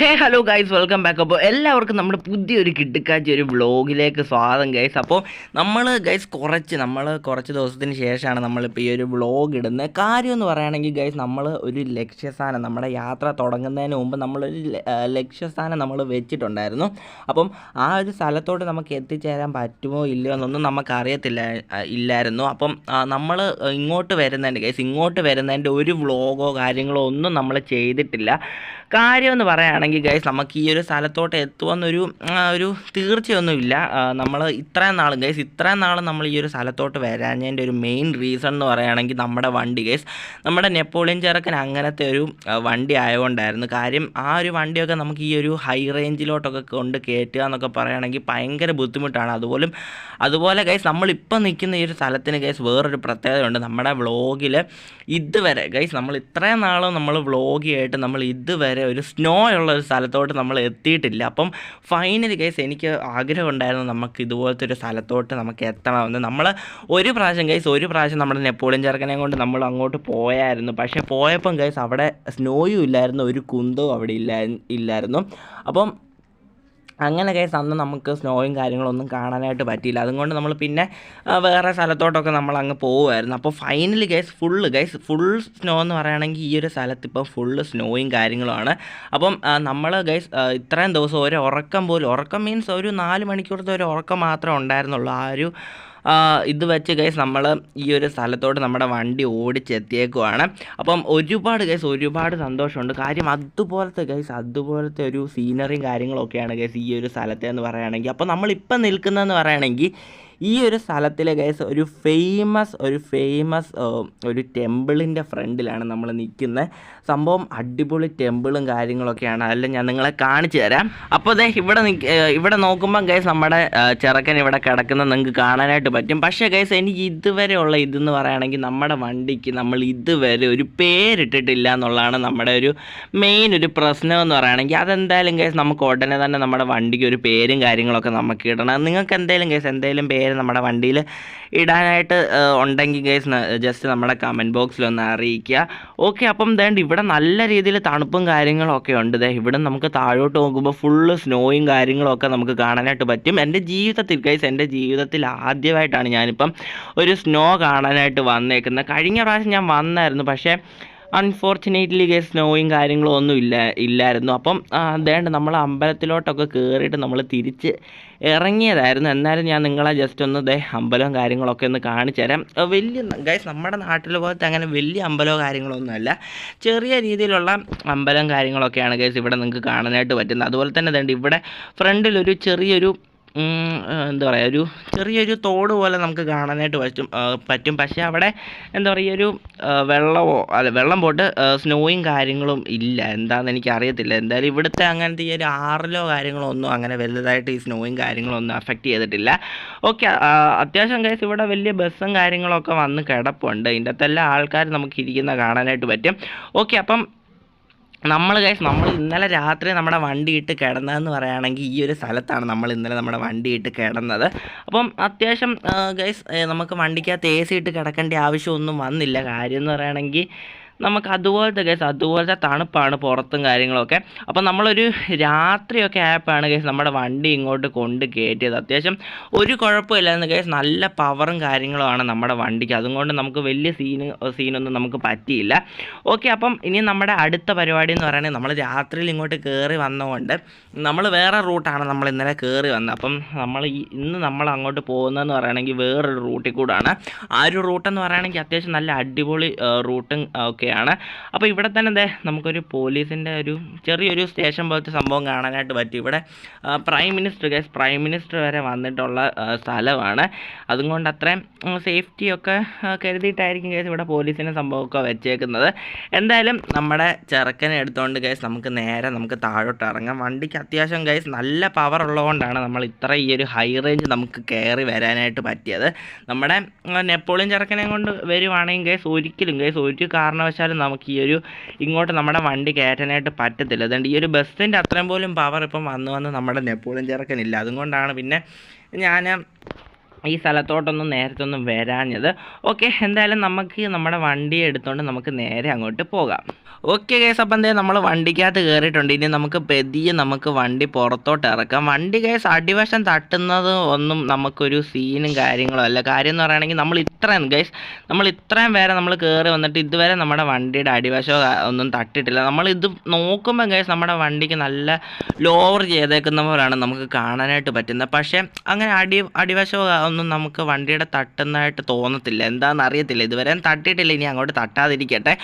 Hey hello guys welcome back. അപ്പോൾ എല്ലാവർക്കും നമ്മുടെ പുതിയൊരു കിടുക്കാച്ച ഒരു വ്ളോഗിലേക്ക് സ്വാഗതം ഗൈസ്. അപ്പോൾ നമ്മൾ ഗൈസ് കുറച്ച് നമ്മൾ കുറച്ച് ദിവസത്തിന് ശേഷമാണ് നമ്മളിപ്പോൾ ഈ ഒരു വ്ളോഗ് ഇടുന്നത് കാര്യം എന്ന് പറയുകയാണെങ്കിൽ ഗൈസ് നമ്മൾ ഒരു ലക്ഷ്യസ്ഥാനം നമ്മുടെ യാത്ര തുടങ്ങുന്നതിന് മുമ്പ് നമ്മളൊരു ലക്ഷ്യസ്ഥാനം നമ്മൾ വെച്ചിട്ടുണ്ടായിരുന്നു. അപ്പം ആ ഒരു സ്ഥലത്തോട്ട് നമുക്ക് എത്തിച്ചേരാൻ പറ്റുമോ ഇല്ലയോ എന്നൊന്നും നമുക്കറിയത്തില്ല ഇല്ലായിരുന്നു. അപ്പം നമ്മൾ ഇങ്ങോട്ട് വരുന്നതിന്റെ ഗൈസ് ഇങ്ങോട്ട് വരുന്നതിന്റെ ഒരു വ്ളോഗോ കാര്യങ്ങളോ ഒന്നും നമ്മൾ ചെയ്തിട്ടില്ല. കാര്യം എന്ന് പറയുകയാണെങ്കിൽ ഗൈസ് നമുക്ക് ഈ ഒരു സ്ഥലത്തോട്ട് എത്തുമെന്നൊരു ഒരു തീർച്ചയൊന്നുമില്ല. നമ്മൾ ഇത്രയും നാൾ ഗൈസ് ഇത്രയും നാൾ നമ്മൾ ഈ ഒരു സ്ഥലത്തോട്ട് വരാഞ്ഞതിന്റെ ഒരു മെയിൻ റീസൺ എന്ന് പറയുകയാണെങ്കിൽ നമ്മുടെ വണ്ടി ഗൈസ് നമ്മുടെ നെപ്പോളിയൻ ചെറുക്കൻ അങ്ങനത്തെ ഒരു വണ്ടി ആയതുകൊണ്ടായിരുന്നു. കാര്യം ആ ഒരു വണ്ടിയൊക്കെ നമുക്ക് ഈ ഒരു ഹൈ റേഞ്ചിലോട്ടൊക്കെ കൊണ്ട് കയറ്റുക എന്നൊക്കെ പറയുകയാണെങ്കിൽ ഭയങ്കര ബുദ്ധിമുട്ടാണ്. അതുപോലും അതുപോലെ ഗൈസ് നമ്മളിപ്പോൾ നിൽക്കുന്ന ഈ ഒരു സ്ഥലത്തിന് ഗൈസ് വേറൊരു പ്രത്യേകതയുണ്ട്. നമ്മുടെ വ്ളോഗിൽ ഇതുവരെ ഗൈസ് നമ്മൾ ഇത്രയും നാളും നമ്മൾ വ്ളോഗിയായിട്ട് നമ്മൾ ഇതുവരെ ഒരു സ്നോ ഉള്ള ഒരു സ്ഥലത്തോട്ട് നമ്മൾ എത്തിയിട്ടില്ല. അപ്പം ഫൈനലി കേസ് എനിക്ക് ആഗ്രഹം ഉണ്ടായിരുന്നു നമുക്ക് ഇതുപോലത്തെ ഒരു സ്ഥലത്തോട്ട് നമുക്ക് എത്തണമെന്ന്. നമ്മൾ ഒരു പ്രാവശ്യം കേസ് ഒരു പ്രാവശ്യം നമ്മുടെ നെപ്പോളിയൻ ചെറുക്കനെ കൊണ്ട് നമ്മൾ അങ്ങോട്ട് പോയായിരുന്നു. പക്ഷേ പോയപ്പം കേസ് അവിടെ സ്നോയും ഇല്ലായിരുന്നു ഒരു കുന്തവും അവിടെ ഇല്ല ഇല്ലായിരുന്നു. അപ്പം അങ്ങനെ കേസ് അന്ന് നമുക്ക് സ്നോയും കാര്യങ്ങളൊന്നും കാണാനായിട്ട് പറ്റിയില്ല. അതുകൊണ്ട് നമ്മൾ പിന്നെ വേറെ സ്ഥലത്തോട്ടൊക്കെ നമ്മൾ അങ്ങ് പോകുമായിരുന്നു അപ്പോൾ finally guys full guys full snow എന്ന് പറയുകയാണെങ്കിൽ ഈ ഒരു സ്ഥലത്ത് ഇപ്പോൾ ഫുള്ള് സ്നോയും കാര്യങ്ങളുമാണ്. അപ്പം നമ്മൾ ഗൈസ് ഇത്രയും ദിവസം ഒരു ഉറക്കം പോലും ഉറക്കം മീൻസ് ഒരു നാല് മണിക്കൂറത്തെ ഒരു ഉറക്കം മാത്രമേ ഉണ്ടായിരുന്നുള്ളൂ. ആ ഒരു ഇത് വെച്ച് ഗൈസ് നമ്മൾ ഈ ഒരു സ്ഥലത്തോട്ട് നമ്മുടെ വണ്ടി ഓടിച്ചെത്തിയേക്കുവാണ്. അപ്പം ഒരുപാട് ഗൈസ് ഒരുപാട് സന്തോഷമുണ്ട്. കാര്യം അതുപോലത്തെ ഗൈസ് അതുപോലത്തെ ഒരു സീനറിയും കാര്യങ്ങളൊക്കെയാണ് ഗൈസ് ഈ ഒരു സ്ഥലത്തെ എന്ന് പറയുകയാണെങ്കിൽ. അപ്പോൾ നമ്മളിപ്പം നിൽക്കുന്നതെന്ന് പറയുകയാണെങ്കിൽ ഈ ഒരു സ്ഥലത്തിലെ ഗൈസ് ഒരു ഫേമസ് ഒരു ഫേമസ് ഒരു ടെമ്പിളിന്റെ ഫ്രണ്ടിലാണ് നമ്മൾ നിൽക്കുന്നത് സംഭവം അടിപൊളി ടെമ്പിളും കാര്യങ്ങളൊക്കെയാണ്. അതെല്ലാം ഞാൻ നിങ്ങളെ കാണിച്ചു തരാം. അപ്പോൾ അതെ ഇവിടെ ഇവിടെ നോക്കുമ്പം ഗൈസ് നമ്മുടെ ചെറുക്കൻ ഇവിടെ കിടക്കുന്നത് നിങ്ങൾക്ക് കാണാനായിട്ട് പറ്റും. പക്ഷേ ഗൈസ് എനിക്ക് ഇതുവരെ ഉള്ള ഇതെന്ന് പറയുകയാണെങ്കിൽ നമ്മുടെ വണ്ടിക്ക് നമ്മൾ ഇതുവരെ ഒരു പേരിട്ടിട്ടില്ല എന്നുള്ളതാണ് നമ്മുടെ ഒരു മെയിൻ ഒരു പ്രശ്നം എന്ന് പറയുകയാണെങ്കിൽ അതെന്തായാലും ഗൈസ് നമുക്ക് ഉടനെ തന്നെ നമ്മുടെ വണ്ടിക്ക് ഒരു പേരും കാര്യങ്ങളൊക്കെ നമുക്ക് ഇടണം നിങ്ങൾക്ക് എന്തെങ്കിലും ഗൈസ് എന്തെങ്കിലും പേര് നമ്മുടെ വണ്ടിയിൽ ഇടാനായിട്ട് ഉണ്ടെങ്കിൽ ഗൈസ് ജസ്റ്റ് നമ്മുടെ കമന്റ് ബോക്സിൽ ഒന്ന് അറിയിക്കുക. ഓക്കെ അപ്പം ദേണ്ട ഇവിടെ നല്ല രീതിയിൽ തണുപ്പും കാര്യങ്ങളൊക്കെ ഉണ്ട് ദേ. ഇവിടെ നമുക്ക് താഴോട്ട് നോക്കുമ്പോൾ ഫുള്ള് സ്നോയും കാര്യങ്ങളൊക്കെ നമുക്ക് കാണാനായിട്ട് പറ്റും. എന്റെ ജീവിതത്തിൽ ഗൈസ് എന്റെ ജീവിതത്തിൽ ആദ്യമായിട്ടാണ് ഞാനിപ്പം ഒരു സ്നോ കാണാനായിട്ട് വന്നേക്കുന്നത്. കഴിഞ്ഞ പ്രാവശ്യം ഞാൻ വന്നായിരുന്നു പക്ഷേ അൺഫോർച്ചുനേറ്റ്ലി കേസ് സ്നോയും കാര്യങ്ങളും ഒന്നും ഇല്ല ഇല്ലായിരുന്നു. അപ്പം അതേണ്ട നമ്മൾ അമ്പലത്തിലോട്ടൊക്കെ കയറിയിട്ട് നമ്മൾ തിരിച്ച് ഇറങ്ങിയതായിരുന്നു. എന്നാലും ഞാൻ നിങ്ങളെ ജസ്റ്റ് ഒന്ന് ദേ അമ്പലവും കാര്യങ്ങളൊക്കെ ഒന്ന് കാണിച്ചു തരാം. വലിയ ഗൈസ് നമ്മുടെ നാട്ടിൽ പോലത്തെ അങ്ങനെ വലിയ അമ്പലമോ കാര്യങ്ങളൊന്നുമല്ല ചെറിയ രീതിയിലുള്ള അമ്പലം കാര്യങ്ങളൊക്കെയാണ് ഗൈസ് ഇവിടെ നിങ്ങൾക്ക് കാണാനായിട്ട് പറ്റുന്നത്. അതുപോലെ തന്നെ ഇതുണ്ട് ഇവിടെ ഫ്രണ്ടിലൊരു ചെറിയൊരു എന്താ പറയുക ഒരു ചെറിയൊരു തോട് പോലെ നമുക്ക് കാണാനായിട്ട് പറ്റും പറ്റും. പക്ഷേ അവിടെ എന്താ പറയുക ഒരു വെള്ളമോ അല്ല വെള്ളം പോട്ട് സ്നോയും കാര്യങ്ങളും ഇല്ല. എന്താണെന്ന് എനിക്ക് അറിയത്തില്ല എന്തായാലും ഇവിടുത്തെ അങ്ങനത്തെ ഈ ഒരു ആറിലോ കാര്യങ്ങളോ ഒന്നും അങ്ങനെ വലുതായിട്ട് ഈ സ്നോയും കാര്യങ്ങളും ഒന്നും അഫക്റ്റ് ചെയ്തിട്ടില്ല ഓക്കെ അത്യാവശ്യം കേസ് ഇവിടെ വലിയ ബസ്സും കാര്യങ്ങളൊക്കെ വന്ന് കിടപ്പുണ്ട്. ഇതിന്റെ അകത്തെല്ലാം ആൾക്കാർ നമുക്ക് ഇരിക്കുന്ന കാണാനായിട്ട് പറ്റും. ഓക്കെ അപ്പം നമ്മൾ ഗൈസ് നമ്മൾ ഇന്നലെ രാത്രി നമ്മുടെ വണ്ടി ഇട്ട് കിടന്നതെന്ന് പറയുകയാണെങ്കിൽ ഈ ഒരു സ്ഥലത്താണ് നമ്മൾ ഇന്നലെ നമ്മുടെ വണ്ടി ഇട്ട് കിടന്നത്. അപ്പം അത്യാവശ്യം ഗൈസ് നമുക്ക് വണ്ടിക്കകത്ത് എ സി ഇട്ട് കിടക്കേണ്ട ആവശ്യമൊന്നും വന്നില്ല. കാര്യം എന്ന് പറയുകയാണെങ്കിൽ നമുക്ക് അതുപോലത്തെ കേസ് അതുപോലത്തെ തണുപ്പാണ് പുറത്തും കാര്യങ്ങളൊക്കെ. അപ്പം നമ്മളൊരു രാത്രിയൊക്കെ ആയപ്പോഴാണ് കേസ് നമ്മുടെ വണ്ടി ഇങ്ങോട്ട് കൊണ്ട് കയറ്റിയത് അത്യാവശ്യം ഒരു കുഴപ്പമില്ലായിരുന്നു കേസ് നല്ല പവറും കാര്യങ്ങളുമാണ് നമ്മുടെ വണ്ടിക്ക്. അതുകൊണ്ട് നമുക്ക് വലിയ സീന് സീനൊന്നും നമുക്ക് പറ്റിയില്ല. ഓക്കെ അപ്പം ഇനി നമ്മുടെ അടുത്ത പരിപാടി എന്ന് പറയുന്നത് നമ്മൾ രാത്രിയിൽ ഇങ്ങോട്ട് കയറി വന്നതുകൊണ്ട് നമ്മൾ വേറെ റൂട്ടാണ് നമ്മൾ ഇന്നലെ കയറി വന്നത്. അപ്പം നമ്മൾ ഇന്ന് നമ്മൾ അങ്ങോട്ട് പോകുന്നതെന്ന് പറയുകയാണെങ്കിൽ വേറൊരു റൂട്ടിൽ കൂടാണ് ആ ഒരു റൂട്ടെന്ന് പറയുകയാണെങ്കിൽ അത്യാവശ്യം നല്ല അടിപൊളി റൂട്ടും ഒക്കെയാണ് അപ്പോൾ ഇവിടെ തന്നെ ദേ നമുക്കൊരു പോലീസിന്റെ ഒരു ചെറിയൊരു സ്റ്റേഷൻ പോലത്തെ സംഭവം കാണാനായിട്ട് പറ്റും. ഇവിടെ prime minister guys prime minister വരെ വന്നിട്ടുള്ള സ്ഥലമാണ്. അതുകൊണ്ട് അത്രയും സേഫ്റ്റി ഒക്കെ കരുതിയിട്ടായിരിക്കും ഗൈസ് ഇവിടെ പോലീസിന്റെ സംഭവമൊക്കെ വെച്ചേക്കുന്നത്. എന്തായാലും നമ്മുടെ ചെറുക്കനെ എടുത്തുകൊണ്ട് ഗൈസ് നമുക്ക് നേരെ നമുക്ക് താഴോട്ട് ഇറങ്ങാം. വണ്ടിക്ക് അത്യാവശ്യം ഗൈസ് നല്ല പവർ ഉള്ളതുകൊണ്ടാണ് നമ്മൾ ഇത്ര ഈ ഒരു ഹൈ റേഞ്ച് നമുക്ക് കയറി വരാനായിട്ട് പറ്റിയത്. നമ്മുടെ നെപ്പോളിയൻ ചെറുക്കനെ കൊണ്ട് വരുവാണെങ്കിൽ ഗൈസ് ഒരിക്കലും ഗൈസ് ഒരു കാരണവശാലും നമുക്ക് ഈ ഒരു ഇങ്ങോട്ട് നമ്മുടെ വണ്ടി കയറ്റാനായിട്ട് പറ്റത്തില്ല. അതുകൊണ്ട് ഈ ഒരു ബസ്സിന്റെ അത്രയും പോലും പവർ ഇപ്പം വന്ന് വന്ന് നമ്മുടെ നെപ്പോളിയൻ ചെറുക്കനില്ല. അതുകൊണ്ടാണ് പിന്നെ ഞാൻ ഈ സ്ഥലത്തോട്ടൊന്നും നേരത്തെ ഒന്നും വരാഞ്ഞത്. ഓക്കെ എന്തായാലും നമുക്ക് നമ്മുടെ വണ്ടി എടുത്തുകൊണ്ട് നമുക്ക് നേരെ അങ്ങോട്ട് പോകാം. ഓക്കെ കേസ് അപ്പം എന്തേ നമ്മൾ വണ്ടിക്കകത്ത് കയറിയിട്ടുണ്ട് ഇനി നമുക്ക് പെതിയെ നമുക്ക് വണ്ടി പുറത്തോട്ട് ഇറക്കാം. വണ്ടി കേസ് അടിവശം തട്ടുന്നത് ഒന്നും നമുക്കൊരു സീനും കാര്യങ്ങളും അല്ല. കാര്യം എന്ന് പറയുകയാണെങ്കിൽ നമ്മൾ ഇത്രയും ഗൈസ് നമ്മൾ ഇത്രയും വരെ നമ്മൾ കയറി വന്നിട്ട് ഇതുവരെ നമ്മുടെ വണ്ടിയുടെ അടിവശമോ ഒന്നും തട്ടിട്ടില്ല നമ്മൾ ഇത് നോക്കുമ്പോൾ ഗൈസ് നമ്മുടെ വണ്ടിക്ക് നല്ല ലോവർ ചെയ്തേക്കുന്ന പോലെയാണ് നമുക്ക് കാണാനായിട്ട് പറ്റുന്നത്. പക്ഷേ അങ്ങനെ അടി അടിവശമോ ഒന്നും നമുക്ക് വണ്ടിയുടെ തട്ടുന്നതായിട്ട് തോന്നത്തില്ല. എന്താണെന്ന് അറിയത്തില്ല. ഇതുവരെ തട്ടിയിട്ടില്ല. ഇനി അങ്ങോട്ട് തട്ടാതിരിക്കട്ടെ.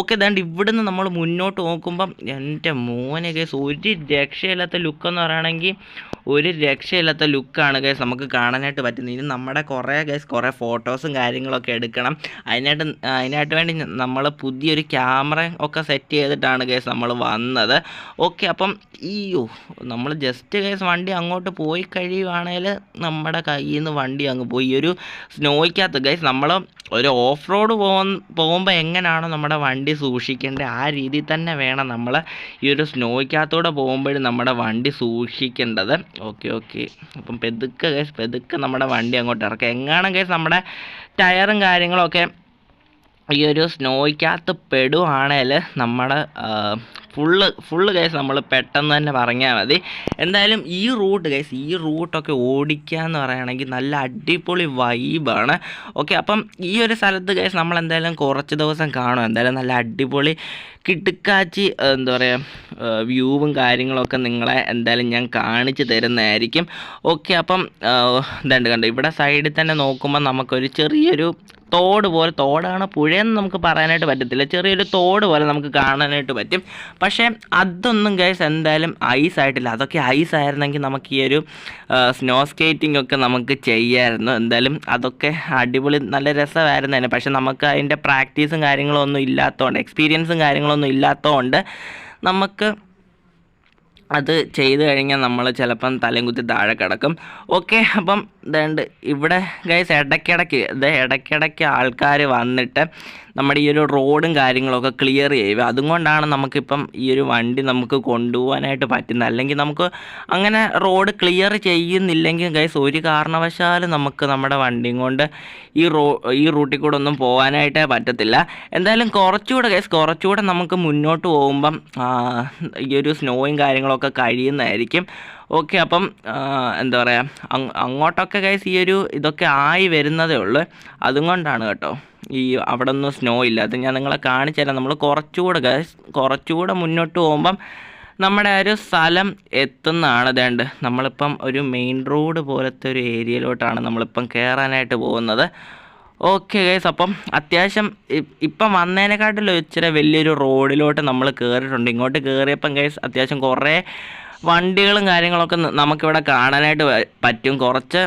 ഓക്കെ ദാണ്ട് ഇവിടുന്ന് നമ്മൾ മുന്നോട്ട് നോക്കുമ്പം എന്റെ മോനെ കേസ് ഒരു രക്ഷയില്ലാത്ത ലുക്കെന്ന് പറയുകയാണെങ്കിൽ ഒരു രക്ഷയില്ലാത്ത ലുക്കാണ് ഗൈസ് നമുക്ക് കാണാനായിട്ട് പറ്റുന്നത്. ഇനി നമ്മുടെ കുറേ ഗൈസ് കുറേ ഫോട്ടോസും കാര്യങ്ങളൊക്കെ എടുക്കണം. അതിനായിട്ട് അതിനായിട്ട് വേണ്ടി നമ്മൾ പുതിയൊരു ക്യാമറ ഒക്കെ സെറ്റ് ചെയ്തിട്ടാണ് ഗൈസ് നമ്മൾ വന്നത്. ഓക്കെ അപ്പം ഈയോ നമ്മൾ ജസ്റ്റ് ഗൈസ് വണ്ടി അങ്ങോട്ട് പോയി കഴിയുവാണെങ്കിൽ നമ്മുടെ കയ്യിൽ നിന്ന് വണ്ടി അങ്ങ് പോയി. ഈ ഒരു സ്നോയ്ക്കകത്ത് ഗൈസ് നമ്മൾ ഒരു ഓഫ് റോഡ് പോകുന്ന പോകുമ്പോൾ എങ്ങനെയാണോ നമ്മുടെ വണ്ടി സൂക്ഷിക്കേണ്ടത് ആ രീതിയിൽ തന്നെ വേണം നമ്മൾ ഈ ഒരു സ്നോയ്ക്കകത്തൂടെ പോകുമ്പോഴും നമ്മുടെ വണ്ടി സൂക്ഷിക്കേണ്ടത്. Okay okay. അപ്പം പെതുക്കെ ഗൈസ് പെതുക്കെ നമ്മുടെ വണ്ടി അങ്ങോട്ട് ഇറക്കുക എങ്ങാണ് ഗൈസ് നമ്മുടെ ടയറും കാര്യങ്ങളൊക്കെ ഈ ഒരു സ്നോയ്ക്കകത്ത് പെടുവാണേൽ നമ്മുടെ ഫുള്ള് ഫുള്ള് കേസ് നമ്മൾ പെട്ടെന്ന് തന്നെ പറഞ്ഞാൽ മതി. എന്തായാലും ഈ റൂട്ട് കേസ് ഈ റൂട്ടൊക്കെ ഓടിക്കുക എന്ന് പറയുകയാണെങ്കിൽ നല്ല അടിപൊളി വൈബാണ് ഓക്കെ അപ്പം ഈ ഒരു സ്ഥലത്ത് കേസ് നമ്മൾ എന്തായാലും കുറച്ച് ദിവസം കാണും. എന്തായാലും നല്ല അടിപൊളി കിടുക്കാച്ചി എന്താ പറയുക വ്യൂവും കാര്യങ്ങളൊക്കെ നിങ്ങളെ എന്തായാലും ഞാൻ കാണിച്ചു തരുന്നതായിരിക്കും. ഓക്കെ അപ്പം ഇതുണ്ട് കണ്ടു ഇവിടെ സൈഡിൽ തന്നെ നോക്കുമ്പോൾ നമുക്കൊരു ചെറിയൊരു തോട് പോലെ തോടാണ് പുഴയെന്ന് നമുക്ക് പറയാനായിട്ട് പറ്റത്തില്ല. ചെറിയൊരു തോട് പോലെ നമുക്ക് കാണാനായിട്ട് പറ്റും. പക്ഷേ അതൊന്നും ഗൈസ് എന്തായാലും ഐസ് ആയിട്ടില്ല. അതൊക്കെ ഐസ് ആയിരുന്നെങ്കിൽ നമുക്ക് ഈ ഒരു സ്നോ സ്കേറ്റിംഗ് ഒക്കെ നമുക്ക് ചെയ്യാമായിരുന്നു എന്തായാലും അതൊക്കെ അടിപൊളി നല്ല രസമായിരുന്നു തന്നെ പക്ഷേ നമുക്ക് അതിന്റെ പ്രാക്ടീസും കാര്യങ്ങളൊന്നും ഇല്ലാത്തതുകൊണ്ട് എക്സ്പീരിയൻസും കാര്യങ്ങളൊന്നും ഇല്ലാത്തതുകൊണ്ട് നമുക്ക് അത് ചെയ്ത് കഴിഞ്ഞാൽ നമ്മൾ ചിലപ്പം തലയും കുത്തി താഴെ കിടക്കും. ഓക്കെ അപ്പം ഇതുണ്ട് ഇവിടെ ഗൈസ് ഇടയ്ക്കിടയ്ക്ക് ഇത് ഇടയ്ക്കിടയ്ക്ക് ആൾക്കാർ വന്നിട്ട് നമ്മുടെ ഈ ഒരു റോഡും കാര്യങ്ങളൊക്കെ ക്ലിയർ ചെയ്യുക അതുകൊണ്ടാണ് നമുക്കിപ്പം ഈ ഒരു വണ്ടി നമുക്ക് കൊണ്ടുപോകാനായിട്ട് പറ്റുന്നത്. അല്ലെങ്കിൽ നമുക്ക് അങ്ങനെ റോഡ് ക്ലിയർ ചെയ്യുന്നില്ലെങ്കിൽ ഗൈസ് ഒരു കാരണവശാലും നമുക്ക് നമ്മുടെ വണ്ടിയും കൊണ്ട് ഈ റോ ഈ റൂട്ടിൽ കൂടെ ഒന്നും പോകാനായിട്ടേ പറ്റത്തില്ല. എന്തായാലും കുറച്ചുകൂടെ ഗൈസ് കുറച്ചുകൂടെ നമുക്ക് മുന്നോട്ട് പോകുമ്പം ഈ ഒരു സ്നോയും കാര്യങ്ങളൊക്കെ കഴിയുന്നതായിരിക്കും. ഓക്കെ അപ്പം എന്താ പറയുക അങ്ങോട്ടൊക്കെ ഗൈസ് ഈ ഒരു ഇതൊക്കെ ആയി വരുന്നതേ ഉള്ളൂ. അതുകൊണ്ടാണ് കേട്ടോ ഈ അവിടെ ഒന്നും സ്നോ ഇല്ല. അത് ഞാൻ നിങ്ങളെ കാണിച്ചു തരാം. നമ്മൾ കുറച്ചുകൂടെ ഗൈസ് കുറച്ചുകൂടെ മുന്നോട്ട് പോകുമ്പം നമ്മുടെ ഒരു സ്ഥലം എത്തുന്നതാണ് ഇതേണ്ട്. നമ്മളിപ്പം ഒരു മെയിൻ റോഡ് പോലത്തെ ഒരു ഏരിയയിലോട്ടാണ് നമ്മളിപ്പം കയറാനായിട്ട് പോകുന്നത്. ഓക്കെ ഗൈസ് അപ്പം അത്യാവശ്യം ഇപ്പം വന്നതിനെക്കാട്ടിലും ഇച്ചിരി വലിയൊരു റോഡിലോട്ട് നമ്മൾ കയറിയിട്ടുണ്ട് ഇങ്ങോട്ട് കയറിയപ്പം ഗൈസ് അത്യാവശ്യം കുറേ വണ്ടികളും കാര്യങ്ങളൊക്കെ നമുക്കിവിടെ കാണാനായിട്ട് പറ്റും. കുറച്ച്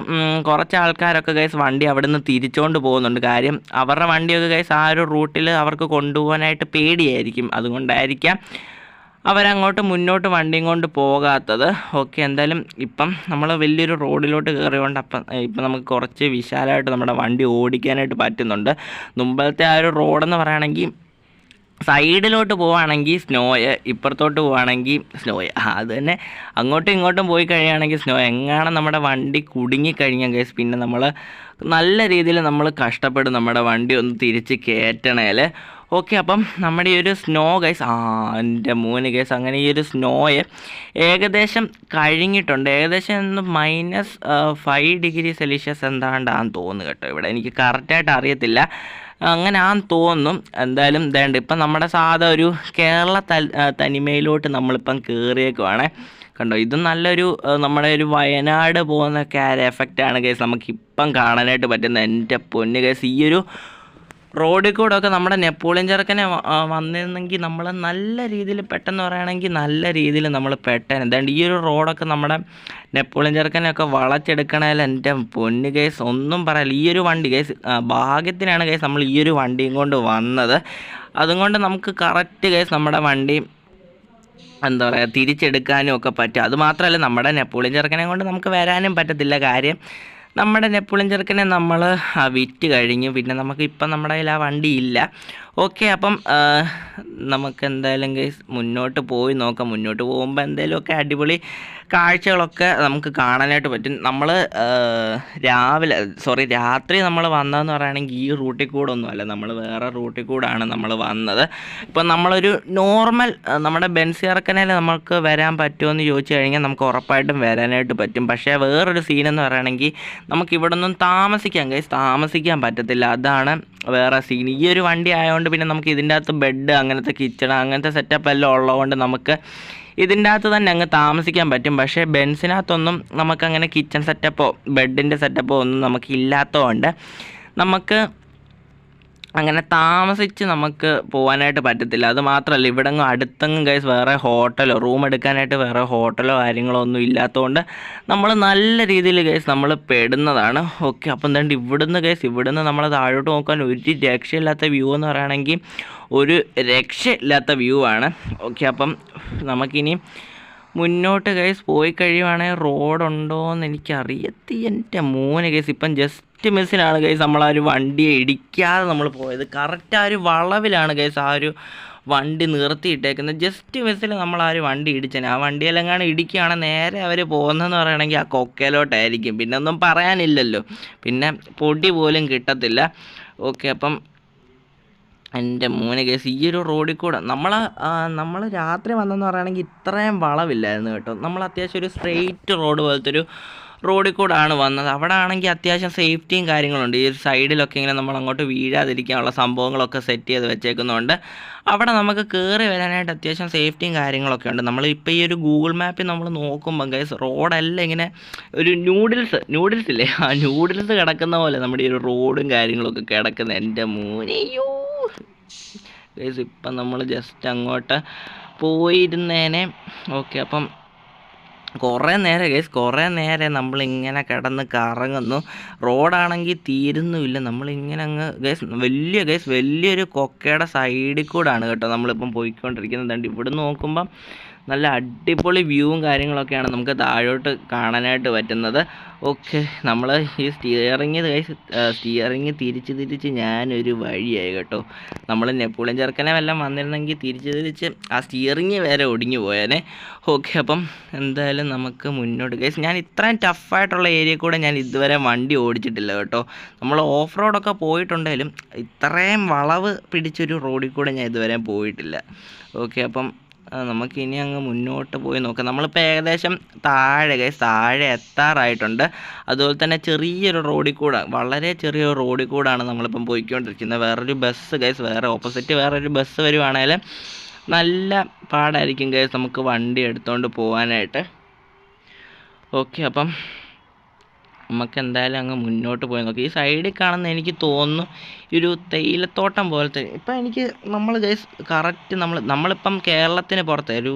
കുറച്ച് ആൾക്കാരൊക്കെ ഗൈസ് വണ്ടി അവിടെ നിന്ന് തിരിച്ചുകൊണ്ട് പോകുന്നുണ്ട്. കാര്യം അവരുടെ വണ്ടിയൊക്കെ ഗൈസ് ആ ഒരു റൂട്ടിൽ അവർക്ക് കൊണ്ടുപോകാനായിട്ട് പേടിയായിരിക്കും. അതുകൊണ്ടായിരിക്കാം അവരങ്ങോട്ട് മുന്നോട്ട് വണ്ടിയും കൊണ്ട് പോകാത്തത്. ഓക്കെ എന്തായാലും ഇപ്പം നമ്മൾ വലിയൊരു റോഡിലോട്ട് കയറിയോണ്ട് അപ്പം ഇപ്പം നമുക്ക് കുറച്ച് വിശാലമായിട്ട് നമ്മുടെ വണ്ടി ഓടിക്കാനായിട്ട് പറ്റുന്നുണ്ട്. മുമ്പത്തെ ആ ഒരു റോഡെന്ന് പറയുകയാണെങ്കിൽ സൈഡിലോട്ട് പോവുകയാണെങ്കിൽ സ്നോയ് ഇപ്പുറത്തോട്ട് പോവുകയാണെങ്കിൽ സ്നോയ്. അത് തന്നെ അങ്ങോട്ടും ഇങ്ങോട്ടും പോയി കഴിയുകയാണെങ്കിൽ സ്നോ. എങ്ങാണ് നമ്മുടെ വണ്ടി കുടുങ്ങിക്കഴിഞ്ഞാൽ കേസ് പിന്നെ നമ്മൾ നല്ല രീതിയിൽ നമ്മൾ കഷ്ടപ്പെടും നമ്മുടെ വണ്ടി ഒന്ന് തിരിച്ച് കയറ്റണേൽ ഓക്കെ അപ്പം നമ്മുടെ ഈ ഒരു സ്നോ ഗൈസ് ആ എന്റെ മൂന്ന് ഗൈസ് അങ്ങനെ ഈ ഒരു സ്നോയെ ഏകദേശം കഴിഞ്ഞിട്ടുണ്ട്. ഏകദേശം ഒന്ന് മൈനസ് ഫൈവ് ഡിഗ്രി സെൽഷ്യസ് എന്താണ്ടാന്ന് തോന്നുന്നു കേട്ടോ ഇവിടെ. എനിക്ക് കറക്റ്റായിട്ട് അറിയത്തില്ല. അങ്ങനെ ആ തോന്നുന്നു എന്തായാലും ഇതേണ്ട. ഇപ്പം നമ്മുടെ സാധാ ഒരു കേരള തനിമയിലോട്ട് നമ്മളിപ്പം കയറിയേക്കുവാണേ കണ്ടോ? ഇത് നല്ലൊരു നമ്മുടെ ഒരു വയനാട് പോകുന്ന കാര എഫക്റ്റാണ് കേസ് നമുക്കിപ്പം കാണാനായിട്ട് പറ്റുന്ന എന്റെ പൊന്ന് കേസ് ഈ ഒരു റോഡിൽ കൂടെ ഒക്കെ നമ്മുടെ നെപ്പോളിയൻ ചെറുക്കനെ വന്നിരുന്നെങ്കിൽ നമ്മൾ നല്ല രീതിയിൽ പെട്ടെന്ന് പറയുകയാണെങ്കിൽ നല്ല രീതിയിൽ നമ്മൾ പെട്ടെന്ന്. എന്താണ്ട് ഈ ഒരു റോഡൊക്കെ നമ്മുടെ നെപ്പോളിയൻ ചെറുക്കനെയൊക്കെ വളച്ചെടുക്കണേൽ എന്റെ പൊന്ന് കേസ് ഒന്നും പറയാല്ല. ഈ ഒരു വണ്ടി കേസ് ഭാഗ്യത്തിനാണ് കേസ് നമ്മൾ ഈ ഒരു വണ്ടിയും കൊണ്ട് വന്നത്. അതുകൊണ്ട് നമുക്ക് കറക്റ്റ് കേസ് നമ്മുടെ വണ്ടി എന്താ പറയുക തിരിച്ചെടുക്കാനും ഒക്കെ പറ്റും. അതുമാത്രമല്ല നമ്മുടെ നെപ്പോളിയൻ ചെറുക്കനെ കൊണ്ട് നമുക്ക് വരാനും പറ്റത്തില്ല കാര്യം. നമ്മുടെ നെപ്പുളിൻ ചെറുക്കനെ നമ്മൾ വിറ്റ് കഴിഞ്ഞു. പിന്നെ നമുക്ക് ഇപ്പം നമ്മുടെ കയ്യിൽ ആ വണ്ടി ഇല്ല. ഓക്കെ അപ്പം നമുക്ക് എന്തായാലും മുന്നോട്ട് പോയി നോക്കാം. മുന്നോട്ട് പോകുമ്പോൾ എന്തെങ്കിലുമൊക്കെ അടിപൊളി കാഴ്ചകളൊക്കെ നമുക്ക് കാണാനായിട്ട് പറ്റും. നമ്മൾ രാവിലെ സോറി രാത്രി നമ്മൾ വന്നതെന്ന് പറയുകയാണെങ്കിൽ ഈ റൂട്ടിൽ കൂടെ ഒന്നുമല്ല നമ്മൾ വേറെ റൂട്ടിൽ കൂടാണ് നമ്മൾ വന്നത്. ഇപ്പം നമ്മളൊരു നോർമൽ നമ്മുടെ ബെൻസിയറക്കനയിൽ നമുക്ക് വരാൻ പറ്റുമെന്ന് ചോദിച്ചു കഴിഞ്ഞാൽ നമുക്ക് ഉറപ്പായിട്ടും വരാനായിട്ട് പറ്റും. പക്ഷേ വേറൊരു സീനെന്ന് പറയുകയാണെങ്കിൽ നമുക്ക് ഇവിടെ ഒന്നും താമസിക്കാൻ കൈസ് താമസിക്കാൻ പറ്റത്തില്ല. അതാണ് വേറെ സീൻ. ഈ ഒരു വണ്ടി ആയതുകൊണ്ട് പിന്നെ നമുക്ക് ഇതിന്റെ അകത്ത് ബെഡ് അങ്ങനത്തെ കിച്ചൺ അങ്ങനത്തെ സെറ്റപ്പ് എല്ലാം ഉള്ളതുകൊണ്ട് നമുക്ക് ഇതിന്റെ അകത്ത് തന്നെ അങ്ങ് താമസിക്കാൻ പറ്റും. പക്ഷേ ബെൻസിനകത്തൊന്നും നമുക്കങ്ങനെ കിച്ചൺ സെറ്റപ്പോ ബെഡിന്റെ സെറ്റപ്പോ ഒന്നും നമുക്ക് ഇല്ലാത്തതുകൊണ്ട് നമുക്ക് അങ്ങനെ താമസിച്ച് നമുക്ക് പോകാനായിട്ട് പറ്റത്തില്ല. അത് മാത്രമല്ല ഇവിടെ അടുത്തെങ്കിലും ഗൈസ് വേറെ ഹോട്ടലോ റൂം എടുക്കാനായിട്ട് വേറെ ഹോട്ടലോ കാര്യങ്ങളോ ഒന്നും ഇല്ലാത്തതുകൊണ്ട് നമ്മൾ നല്ല രീതിയിൽ ഗൈസ് നമ്മൾ പെടുന്നതാണ്. ഓക്കെ അപ്പം എന്താണ്ട് ഇവിടുന്ന് ഗൈസ് ഇവിടുന്ന് നമ്മൾ താഴോട്ട് നോക്കാൻ ഒരു രക്ഷയില്ലാത്ത വ്യൂ എന്ന് പറയുകയാണെങ്കിൽ ഒരു രക്ഷയില്ലാത്ത വ്യൂ ആണ്. ഓക്കെ അപ്പം നമുക്കിനി മുന്നോട്ട് ഗൈസ് പോയി കഴിയുവാണെങ്കിൽ റോഡുണ്ടോ എന്ന് എനിക്കറിയത്തി എന്റെ മോനെ ഗൈസ് ഇപ്പം ജസ്റ്റ് മിസ്സിനാണ് ഗൈസ് നമ്മൾ ആ ഒരു വണ്ടിയെ ഇടിക്കാതെ നമ്മൾ പോയത്. കറക്റ്റ് ആ ഒരു വളവിലാണ് ഗൈസ് ആ ഒരു വണ്ടി നിർത്തിയിട്ടേക്കുന്നത്. ജസ്റ്റ് മിസ്സിൽ നമ്മൾ ആ ഒരു വണ്ടി ഇടിച്ചേനെ. ആ വണ്ടിയിലെങ്ങാണ് ഇടിക്കുകയാണ് നേരെ അവർ പോകുന്നതെന്ന് പറയുകയാണെങ്കിൽ ആ കൊക്കയിലോട്ടായിരിക്കും. പിന്നെ ഒന്നും പറയാനില്ലല്ലോ. പിന്നെ പൊടി പോലും കിട്ടത്തില്ല. ഓക്കെ അപ്പം എന്റെ മോനെ കേസ് ഈ ഒരു റോഡിൽ കൂടെ നമ്മൾ നമ്മൾ രാത്രി വന്നെന്ന് പറയുകയാണെങ്കിൽ ഇത്രയും വളവില്ലായിരുന്നു കേട്ടോ. നമ്മൾ അത്യാവശ്യം ഒരു സ്ട്രെയിറ്റ് റോഡ് പോലത്തെ ഒരു റോഡിൽ കൂടാണ് വന്നത്. അവിടെ ആണെങ്കിൽ അത്യാവശ്യം സേഫ്റ്റിയും കാര്യങ്ങളുണ്ട്. ഈ ഒരു സൈഡിലൊക്കെ ഇങ്ങനെ നമ്മൾ അങ്ങോട്ട് വീഴാതിരിക്കാനുള്ള സംഭവങ്ങളൊക്കെ സെറ്റ് ചെയ്ത് വെച്ചേക്കുന്നതുകൊണ്ട് അവിടെ നമുക്ക് കയറി വരാനായിട്ട് അത്യാവശ്യം സേഫ്റ്റിയും കാര്യങ്ങളൊക്കെ ഉണ്ട്. നമ്മൾ ഇപ്പോൾ ഈ ഒരു ഗൂഗിൾ മാപ്പിൽ നമ്മൾ നോക്കുമ്പോൾ ഗൈസ് റോഡെല്ലാം ഇങ്ങനെ ഒരു ന്യൂഡിൽസ് ന്യൂഡിൽസ് ഇല്ലേ? ആ ന്യൂഡിൽസ് കിടക്കുന്ന പോലെ നമ്മുടെ ഈ ഒരു റോഡും കാര്യങ്ങളൊക്കെ കിടക്കുന്ന. എന്റെ മൂനെയോ ഗൈസ് ഇപ്പം നമ്മൾ ജസ്റ്റ് അങ്ങോട്ട് പോയിരുന്നേനെ. ഓക്കെ അപ്പം കുറേ നേരം ഗൈസ് കുറേ നേരം നമ്മളിങ്ങനെ കിടന്ന് കറങ്ങുന്നു. റോഡാണെങ്കിൽ തീരുന്നുമില്ല. നമ്മളിങ്ങനെ അങ്ങ് ഗൈസ് വലിയ ഗൈസ് വലിയൊരു കൊക്കയുടെ സൈഡിൽ കൂടാണ് കേട്ടോ നമ്മളിപ്പം പോയിക്കൊണ്ടിരിക്കുന്നത്. ഇവിടെ ഇവിടെ നോക്കുമ്പം നല്ല അടിപൊളി വ്യൂവും കാര്യങ്ങളൊക്കെയാണ് നമുക്ക് താഴോട്ട് കാണാനായിട്ട് പറ്റുന്നത്. ഓക്കെ നമ്മൾ ഈ സ്റ്റിയറിങ് സ്റ്റിയറിങ് തിരിച്ച് തിരിച്ച് ഞാനൊരു വഴിയായി കേട്ടോ. നമ്മൾ നെപ്പോളിയൻ ചെറുക്കനെ വല്ലതും വന്നിരുന്നെങ്കിൽ തിരിച്ച് തിരിച്ച് ആ സ്റ്റിയറിങ് വരെ ഒടിഞ്ഞു പോയേനെ. ഓക്കെ അപ്പം എന്തായാലും നമുക്ക് മുന്നോട്ട് ഗൈസ് ഞാൻ ഇത്രയും ടഫായിട്ടുള്ള ഏരിയ കൂടെ ഞാൻ ഇതുവരെ വണ്ടി ഓടിച്ചിട്ടില്ല കേട്ടോ. നമ്മൾ ഓഫ് റോഡൊക്കെ പോയിട്ടുണ്ടെങ്കിലും ഇത്രയും വളവ് പിടിച്ചൊരു റോഡിൽ കൂടെ ഞാൻ ഇതുവരെ പോയിട്ടില്ല. ഓക്കെ അപ്പം നമുക്ക് ഇനി അങ്ങ് മുന്നോട്ട് പോയി നോക്കാം. നമ്മളിപ്പോൾ ഏകദേശം താഴെ കൈ താഴെ എത്താറായിട്ടുണ്ട്. അതുപോലെ തന്നെ ചെറിയൊരു റോഡിൽ കൂടെ വളരെ ചെറിയൊരു റോഡിൽ കൂടാണ് നമ്മളിപ്പം പോയിക്കൊണ്ടിരിക്കുന്നത്. വേറൊരു ബസ് ഗൈസ് വേറെ ഓപ്പോസിറ്റ് വേറൊരു ബസ് വരുവാണെങ്കിൽ നല്ല പാടായിരിക്കും ഗൈസ് നമുക്ക് വണ്ടി എടുത്തുകൊണ്ട് പോകാനായിട്ട് ഓക്കെ അപ്പം നമുക്ക് എന്തായാലും അങ്ങ് മുന്നോട്ട് പോയി നോക്കാം. ഈ സൈഡിൽ കാണുന്ന എനിക്ക് തോന്നുന്നു ഒരു തേയിലത്തോട്ടം പോലത്തെ. ഇപ്പം എനിക്ക് നമ്മൾ ഗൈസ് കറക്റ്റ് നമ്മൾ നമ്മളിപ്പം കേരളത്തിന് പുറത്ത് ഒരു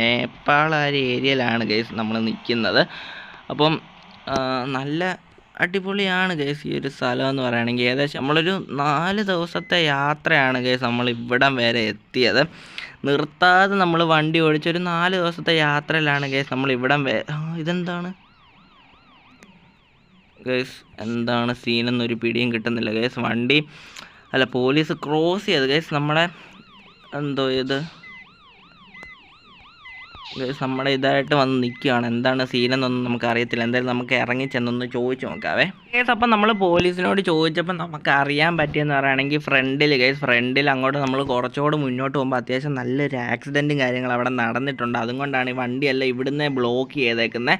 നേപ്പാൾ ആ ഒരു ഏരിയയിലാണ് ഗൈസ് നമ്മൾ നിൽക്കുന്നത്. അപ്പം നല്ല അടിപൊളിയാണ് ഗൈസ് ഈ ഒരു സ്ഥലം എന്ന് പറയുകയാണെങ്കിൽ. ഏകദേശം നമ്മളൊരു നാല് ദിവസത്തെ യാത്രയാണ് ഗൈസ് നമ്മൾ ഇവിടം വരെ എത്തിയത്. നിർത്താതെ നമ്മൾ വണ്ടി ഓടിച്ചൊരു നാല് ദിവസത്തെ യാത്രയിലാണ് ഗൈസ് നമ്മൾ ഇവിടം വരെ ഇതെന്താണ്? ഗൈസ് എന്താണ് സീനെന്നൊരു പിടിയും കിട്ടുന്നില്ല ഗൈസ് വണ്ടി അല്ല പോലീസ് ക്രോസ് ചെയ്ത് ഗൈസ് നമ്മളെ എന്തോ ഇത്? നമ്മുടെ ഇതായിട്ട് വന്ന് നിൽക്കുകയാണ്. എന്താണ് സീനെന്നൊന്നും നമുക്ക് അറിയത്തില്ല എന്തായാലും നമുക്ക് ഇറങ്ങി ചെന്നൊന്ന് ചോദിച്ചു നോക്കാവേ. ഗൈസ് അപ്പം നമ്മൾ പോലീസിനോട് ചോദിച്ചപ്പോൾ നമുക്ക് അറിയാൻ പറ്റിയെന്ന് പറയുകയാണെങ്കിൽ ഫ്രണ്ടിൽ ഗൈസ് ഫ്രണ്ടിൽ അങ്ങോട്ട് നമ്മൾ കുറച്ചുകൂടെ മുന്നോട്ട് പോകുമ്പോൾ അത്യാവശ്യം നല്ലൊരു ആക്സിഡന്റും കാര്യങ്ങളും അവിടെ നടന്നിട്ടുണ്ട്. അതുകൊണ്ടാണ് ഈ വണ്ടിയെല്ലാം ഇവിടുന്ന് ബ്ലോക്ക് ചെയ്തേക്കുന്നത്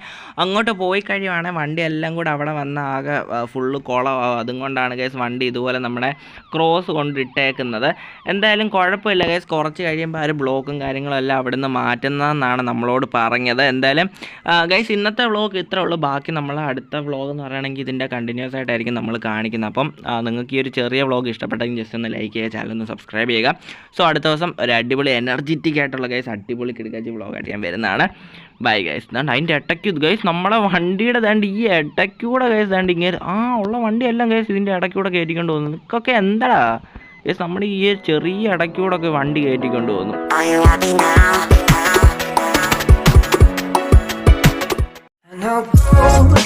അങ്ങോട്ട് പോയി കഴിയുവാണെങ്കിൽ വണ്ടി എല്ലാം കൂടെ അവിടെ വന്ന ആകെ ഫുള്ള് കുളമാവും അതുകൊണ്ടാണ് കേസ് വണ്ടി ഇതുപോലെ നമ്മുടെ ക്രോസ് കൊണ്ടിട്ടേക്കുന്നത്. എന്തായാലും കുഴപ്പമില്ല ഗൈസ് കുറച്ച് കഴിയുമ്പോൾ ആ ഒരു ബ്ലോക്കും കാര്യങ്ങളും എല്ലാം അവിടുന്ന് മാറ്റുന്നതെന്നാണ് നമ്മളോട് പറഞ്ഞത്. എന്തായാലും ഗൈസ് ഇന്നത്തെ വ്ളോഗ് ഇത്രേ ഉള്ളൂ. ബാക്കി നമ്മൾ അടുത്ത വ്ളോഗ് എന്ന് പറയുകയാണെങ്കിൽ ഇതിന്റെ കണ്ടിന്യൂസ് ആയിട്ടായിരിക്കും നമ്മൾ കാണിക്കുന്നത്. അപ്പം നിങ്ങൾക്ക് ഈ ഒരു ചെറിയ വ്ളോഗ് ഇഷ്ടപ്പെട്ടെങ്കിൽ ജസ്റ്റ് ഒന്ന് ലൈക്ക് ചെയ്യുക ചാനൽ ഒന്ന് സബ്സ്ക്രൈബ് ചെയ്യുക. സോ അടുത്ത ദിവസം ഒരു അടിപൊളി എനർജറ്റിക് ആയിട്ടുള്ള ഗൈസ് അടിപൊളി കിടക്കാച്ചി വ്ളോഗായിട്ട് ഞാൻ വരുന്നതാണ്. ബൈ ഗൈസ് ദാണ്ട് അതിന്റെ ഇടയ്ക്ക് ഗൈസ് നമ്മളെ വണ്ടിയുടെ ദാണ്ട് ഈ ഇടയ്ക്കൂടെ ഗൈസ് ദാണ്ട് ഇങ്ങനെ ആ ഉള്ള വണ്ടിയെല്ലാം ഗൈസ് ഇതിന്റെ ഇടയ്ക്കൂടെ കയറ്റിക്കൊണ്ട് പോകുന്നു. നിനക്കൊക്കെ എന്താടാ? ഗൈസ് നമ്മുടെ ഈ ചെറിയ ഇടയ്ക്കൂടെ ഒക്കെ വണ്ടി കയറ്റിക്കൊണ്ട് പോകുന്നു. Now go.